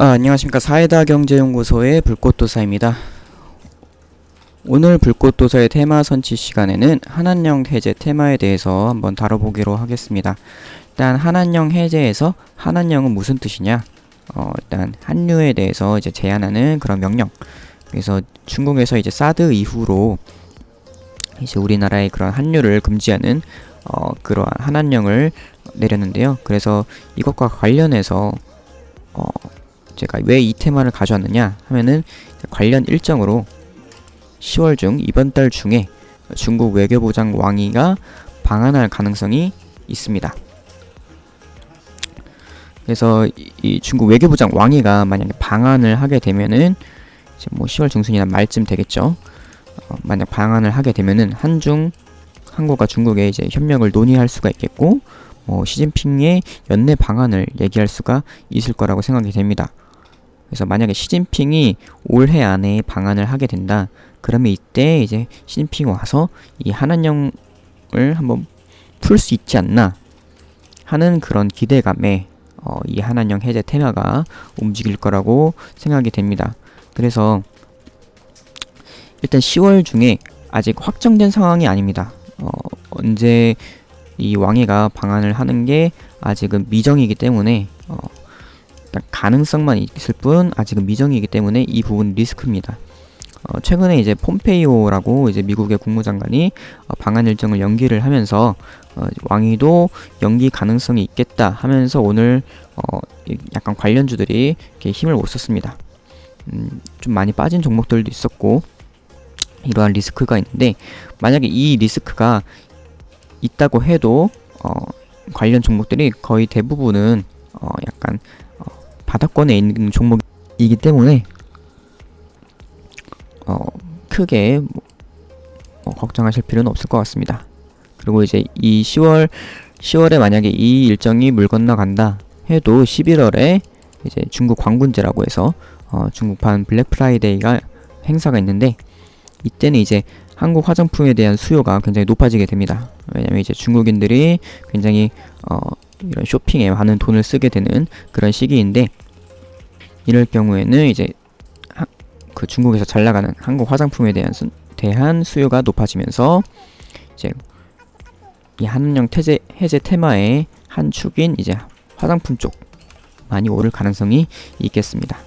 아, 안녕하십니까 사회다 경제연구소의 불꽃도사입니다. 오늘 불꽃도사의 테마 선치 시간에는 한한령 해제 테마에 대해서 한번 다뤄보기로 하겠습니다. 일단 한한령 해제에서 한한령은 무슨 뜻이냐? 어, 일단 한류에 대해서 이제 제한하는 그런 명령. 그래서 중국에서 이제 사드 이후로 이제 우리나라의 그런 한류를 금지하는 어, 그러한 한한령을 내렸는데요. 그래서 이것과 관련해서 어, 제가 왜 이 테마를 가져왔느냐 하면은 관련 일정으로 10월 중 이번 달 중에 중국 외교부장 왕이가 방한할 가능성이 있습니다. 그래서 이, 이 중국 외교부장 왕이가 만약에 방한을 하게 되면은 이제 뭐 10월 중순이나 말쯤 되겠죠. 어, 만약 방한을 하게 되면은 한중 한국과 중국의 이제 협력을 논의할 수가 있겠고 뭐 시진핑의 연내 방안을 얘기할 수가 있을 거라고 생각이 됩니다. 그래서 만약에 시진핑이 올해 안에 방안을 하게 된다. 그러면 이때 이제 시진핑이 와서 이 한한령을 한번 풀 수 있지 않나 하는 그런 기대감에 어, 이 한한령 해제 테마가 움직일 거라고 생각이 됩니다. 그래서 일단 10월 중에 아직 확정된 상황이 아닙니다. 어, 언제 이 왕이가 방한을 하는 게 아직은 미정이기 때문에 어, 가능성만 있을 뿐 아직은 미정이기 때문에 이 부분 리스크입니다. 어, 최근에 이제 폼페이오라고 이제 미국의 국무장관이 어, 방한 일정을 연기를 하면서 어, 왕위도 연기 가능성이 있겠다 하면서 오늘 어, 이- 약간 관련주들이 힘을 못 썼습니다. 음, 좀 많이 빠진 종목들도 있었고 이러한 리스크가 있는데 만약에 이 리스크가 있다고 해도 어, 관련 종목들이 거의 대부분은 어, 약간 어, 바닥권에 있는 종목이기 때문에 어, 크게 뭐, 뭐 걱정하실 필요는 없을 것 같습니다. 그리고 이제 이 10월 10월에 만약에 이 일정이 물 건너간다 해도 11월에 이제 중국 광군제라고 해서 어, 중국판 블랙 프라이데이가 행사가 있는데 이때는 이제 한국 화장품에 대한 수요가 굉장히 높아지게 됩니다. 왜냐면 이제 중국인들이 굉장히 어, 이런 쇼핑에 많은 돈을 쓰게 되는 그런 시기인데 이럴 경우에는 이제 하, 그 중국에서 잘 나가는 한국 화장품에 대한 수, 대한 수요가 높아지면서 이제 이 한은령 태제, 해제 테마의 한 축인 이제 화장품 쪽 많이 오를 가능성이 있겠습니다.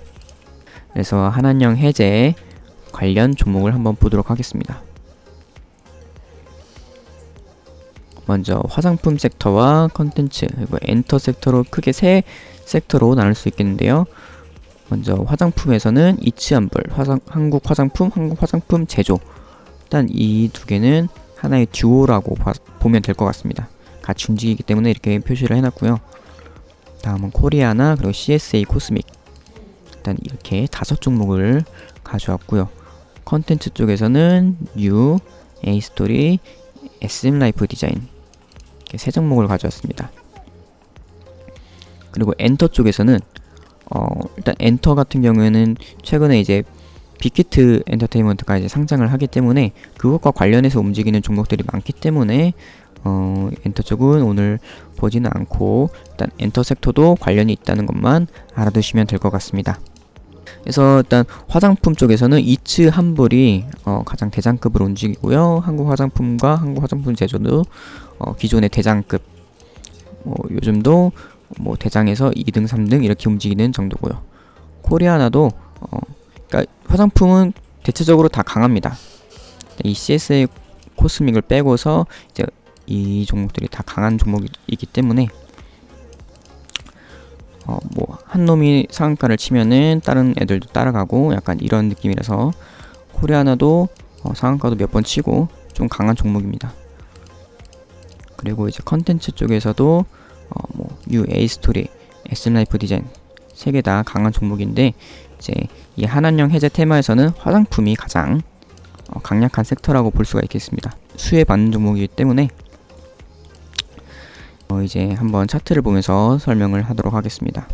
그래서 한한령 해제 관련 종목을 한번 보도록 하겠습니다. 먼저 화장품 섹터와 컨텐츠 그리고 엔터 섹터로 크게 세 섹터로 나눌 수 있겠는데요. 먼저 화장품에서는 이치한불, 화장, 한국 화장품, 한국 화장품 제조. 일단 이 두 개는 하나의 듀오라고 봐- 보면 될 것 같습니다. 같이 움직이기 때문에 이렇게 표시를 해놨고요. 다음은 코리아나 그리고 CSA 코스믹. 일단 이렇게 다섯 종목을 가져왔고요. 컨텐츠 쪽에서는 뉴, 에이스토리, SM 라이프 디자인 이렇게 세 종목을 가져왔습니다. 그리고 엔터 쪽에서는 어, 일단 엔터 같은 경우에는 최근에 이제 빅히트 엔터테인먼트가 이제 상장을 하기 때문에 그것과 관련해서 움직이는 종목들이 많기 때문에 어, 엔터 쪽은 오늘 보지는 않고 일단 엔터 섹터도 관련이 있다는 것만 알아두시면 될 것 같습니다. 그래서 일단 화장품 쪽에서는 이츠 한불이 어, 가장 대장급으로 움직이고요. 한국 화장품과 한국 화장품 제조도 어, 기존의 대장급 뭐 요즘도 뭐 대장에서 2등, 3등 이렇게 움직이는 정도고요. 코리아나도 어, 그러니까 화장품은 대체적으로 다 강합니다. 이 CSA 코스믹을 빼고서 이제 이 종목들이 다 강한 종목이기 때문에 어, 뭐 한 놈이 상한가를 치면은 다른 애들도 따라가고 약간 이런 느낌이라서 코리아나도 어, 상한가도 몇 번 치고 좀 강한 종목입니다. 그리고 이제 컨텐츠 쪽에서도 어, 뭐 UA 스토리, SM 라이프 디자인 세 개 다 강한 종목인데 이제 이 한한령 해제 테마에서는 화장품이 가장 어, 강력한 섹터라고 볼 수가 있겠습니다. 수혜 받는 종목이기 때문에 어, 이제 한번 차트를 보면서 설명을 하도록 하겠습니다.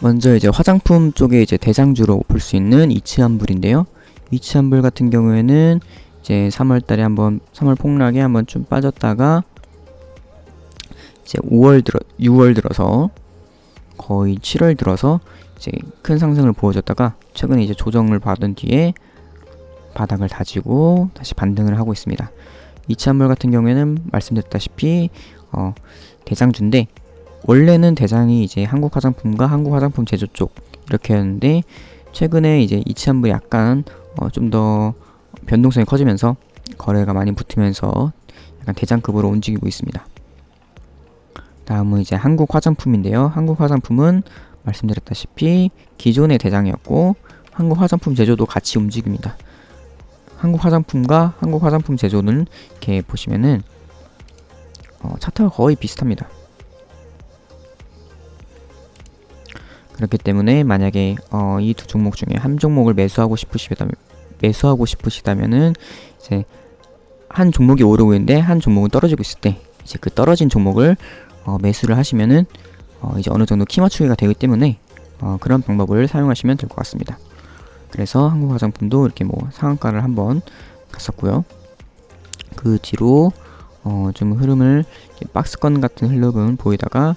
먼저 이제 화장품 쪽에 이제 대장주로 볼 수 있는 이치한불인데요. 이치한불 같은 경우에는 이제 3월 달에 한번 3월 폭락에 한번 좀 빠졌다가 이제 5월 들어 6월 들어서 거의 7월 들어서 이제 큰 상승을 보여줬다가 최근에 이제 조정을 받은 뒤에 바닥을 다지고 다시 반등을 하고 있습니다. 이치한물 같은 경우에는 말씀드렸다시피 어, 대장주인데 원래는 대장이 이제 한국 화장품과 한국 화장품 제조 쪽 이렇게였는데 최근에 이제 이치한물이 약간 어, 좀 더 변동성이 커지면서 거래가 많이 붙으면서 약간 대장급으로 움직이고 있습니다. 다음은 이제 한국 화장품인데요. 한국 화장품은 말씀드렸다시피 기존의 대장이었고 한국 화장품 제조도 같이 움직입니다. 한국 화장품과 한국 화장품 제조는 이렇게 보시면은 어, 차트가 거의 비슷합니다. 그렇기 때문에 만약에 어, 이 두 종목 중에 한 종목을 매수하고 싶으시다면 매수하고 싶으시다면은 이제 한 종목이 오르고 있는데 한 종목은 떨어지고 있을 때 이제 그 떨어진 종목을 어, 매수를 하시면은 어, 이제 어느 정도 키 맞추기가 되기 때문에 어, 그런 방법을 사용하시면 될 것 같습니다. 그래서 한국 화장품도 이렇게 뭐 상한가를 한번 갔었고요. 그 뒤로 어, 좀 흐름을 박스권 같은 흐름은 보이다가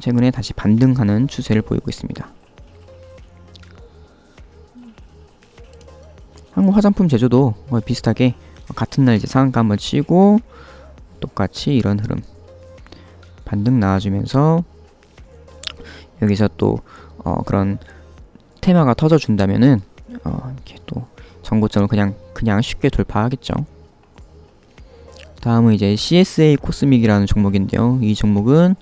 최근에 다시 반등하는 추세를 보이고 있습니다. 한국 화장품 제조도 비슷하게 같은 날 이제 상한가 한번 치고 똑같이 이런 흐름 반등 나와주면서 여기서 또 어, 그런 테마가 터져 준다면은 어, 이렇게 또 정고점을 그냥 그냥 쉽게 돌파하겠죠. 다음은 이제 CSA 코스믹이라는 종목인데요. 이 종목은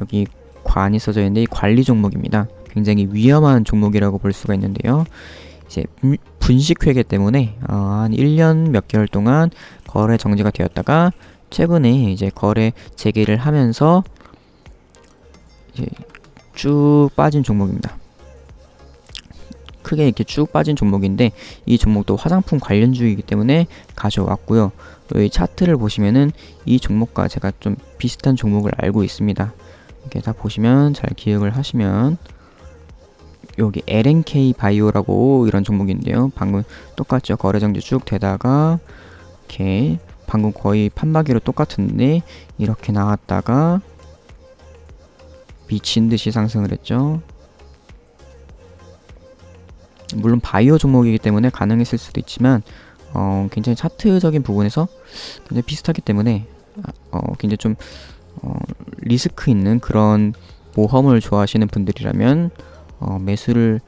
여기 관이 써져 있는데 이 관리 종목입니다. 굉장히 위험한 종목이라고 볼 수가 있는데요. 이제 분- 분식 회계 때문에 어, 한 1년 몇 개월 동안 거래 정지가 되었다가 최근에 이제 거래 재개를 하면서 이제 쭉 빠진 종목입니다. 크게 이렇게 쭉 빠진 종목인데 이 종목도 화장품 관련주이기 때문에 가져왔고요. 또이 차트를 보시면은 이 종목과 제가 좀 비슷한 종목을 알고 있습니다. 이렇게 다 보시면 잘 기억을 하시면 여기 LNK 바이오라고 이런 종목인데요. 방금 똑같죠. 거래 정지 쭉 되다가 이렇게 방금 거의 판박이로 똑같은데 이렇게 나왔다가 미친 듯이 상승을 했죠. 물론 바이오 종목이기 때문에 가능했을 수도 있지만 어, 굉장히 차트적인 부분에서 굉장히 비슷하기 때문에 아, 어, 굉장히 좀 어, 리스크 있는 그런 모험을 좋아하시는 분들이라면 어, 매수를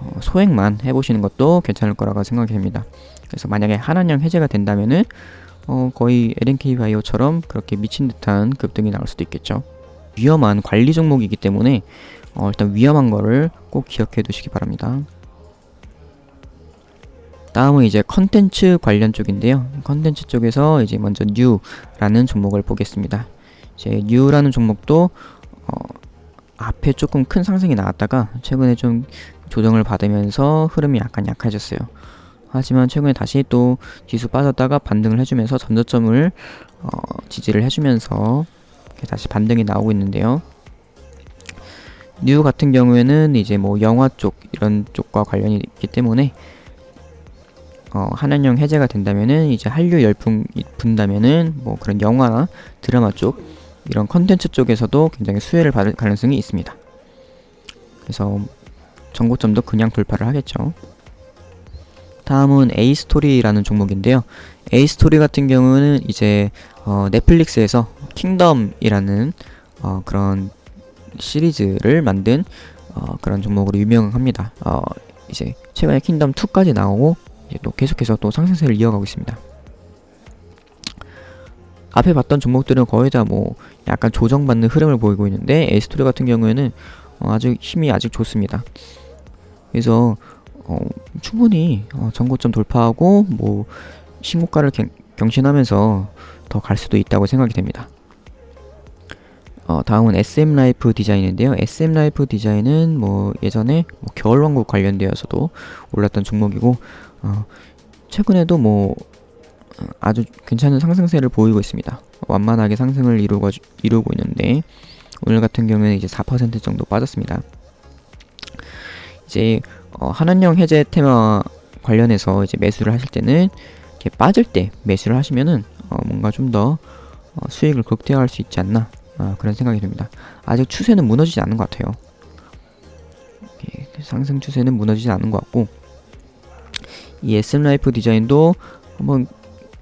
어, 소액만 해보시는 것도 괜찮을 거라고 생각이 됩니다. 그래서 만약에 한한령 해제가 된다면은 어, 거의 LNK 바이오처럼 그렇게 미친 듯한 급등이 나올 수도 있겠죠. 위험한 관리 종목이기 때문에 어, 일단 위험한 거를 꼭 기억해 두시기 바랍니다. 다음은 이제 컨텐츠 관련 쪽인데요. 컨텐츠 쪽에서 이제 먼저 뉴라는 종목을 보겠습니다. 이제 뉴라는 종목도 어, 앞에 조금 큰 상승이 나왔다가 최근에 좀 조정을 받으면서 흐름이 약간 약해졌어요. 하지만 최근에 다시 또 지수 빠졌다가 반등을 해주면서 전저점을 어, 지지를 해주면서 다시 반등이 나오고 있는데요. 뉴 같은 경우에는 이제 뭐 영화 쪽 이런 쪽과 관련이 있기 때문에 어, 한한령 해제가 된다면은 이제 한류 열풍이 분다면은 뭐 그런 영화나 드라마 쪽 이런 컨텐츠 쪽에서도 굉장히 수혜를 받을 가능성이 있습니다. 그래서 정고점도 그냥 돌파를 하겠죠. 다음은 A 스토리라는 종목인데요. A 스토리 같은 경우는 이제 어, 넷플릭스에서 킹덤이라는 어, 그런 시리즈를 만든 어, 그런 종목으로 유명합니다. 어, 이제 최근에 킹덤 2까지 나오고 또 계속해서 또 상승세를 이어가고 있습니다. 앞에 봤던 종목들은 거의 다 뭐 약간 조정받는 흐름을 보이고 있는데 에스토리 같은 경우에는 어, 아주 힘이 아직 좋습니다. 그래서 어, 충분히 어, 전고점 돌파하고 뭐 신고가를 갱- 경신하면서 더 갈 수도 있다고 생각이 됩니다. 어, 다음은 SM 라이프 디자인인데요. SM 라이프 디자인은 뭐 예전에 뭐 겨울왕국 관련되어서도 올랐던 종목이고 어, 최근에도 뭐 어, 아주 괜찮은 상승세를 보이고 있습니다. 완만하게 상승을 이루고, 이루고 있는데 오늘 같은 경우에는 이제 4% 정도 빠졌습니다. 이제 어, 한한령 해제 테마 관련해서 이제 매수를 하실 때는 이렇게 빠질 때 매수를 하시면은 어, 뭔가 좀더 어, 수익을 극대화할 수 있지 않나 아, 그런 생각이 듭니다. 아직 추세는 무너지지 않는 것 같아요. 예, 상승 추세는 무너지지 않는 것 같고 이 SM 라이프 디자인도 한번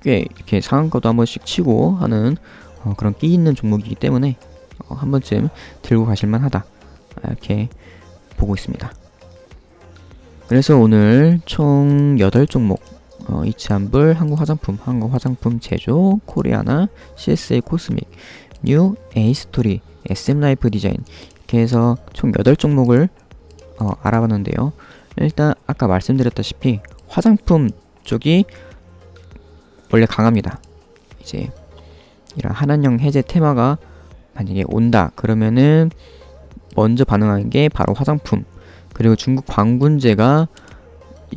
꽤 이렇게 상한가도 한 번씩 치고 하는 어, 그런 끼 있는 종목이기 때문에 어, 한 번쯤 들고 가실만 하다 아, 이렇게 보고 있습니다. 그래서 오늘 총 8종목 어, 이치한불, 한국화장품, 한국화장품 제조, 코리아나, CSA 코스믹, 뉴, 에이스토리, SM라이프 디자인 이렇게 해서 총 8종목을 어, 알아봤는데요. 일단 아까 말씀드렸다시피 화장품 쪽이 원래 강합니다. 이제 이런 한한령 해제 테마가 만약에 온다 그러면은 먼저 반응하는 게 바로 화장품 그리고 중국 광군제가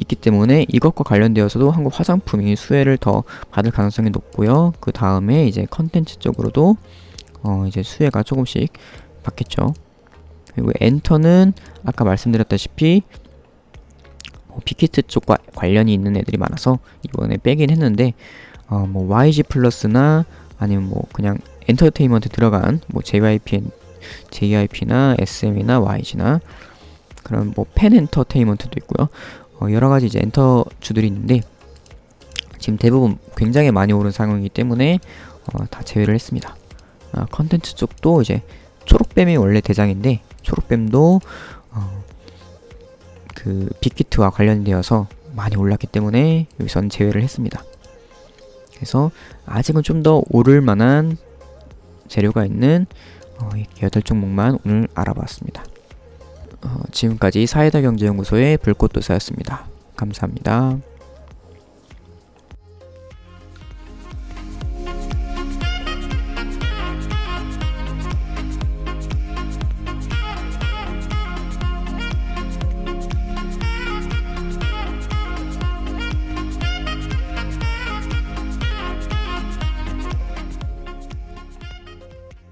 있기 때문에 이것과 관련되어서도 한국 화장품이 수혜를 더 받을 가능성이 높고요. 그 다음에 이제 컨텐츠 쪽으로도 어 이제 수혜가 조금씩 받겠죠. 그리고 엔터는 아까 말씀드렸다시피 어, 빅히트 쪽과 관련이 있는 애들이 많아서 이번에 빼긴 했는데 어, 뭐 YG 플러스나 아니면 뭐 그냥 엔터테인먼트 들어간 뭐 JYP, JYP나 SM이나 YG나 그런 뭐 팬 엔터테인먼트도 있고요. 어, 여러 가지 이제 엔터 주들이 있는데 지금 대부분 굉장히 많이 오른 상황이기 때문에 어, 다 제외를 했습니다. 아, 컨텐츠 쪽도 이제 초록뱀이 원래 대장인데 초록뱀도 어, 그 빅히트와 관련되어서 많이 올랐기 때문에 여기서는 제외를 했습니다. 그래서 아직은 좀 더 오를 만한 재료가 있는 어, 이렇게 8종목만 오늘 알아봤습니다. 어, 지금까지 사이다 경제연구소의 불꽃도사였습니다. 감사합니다.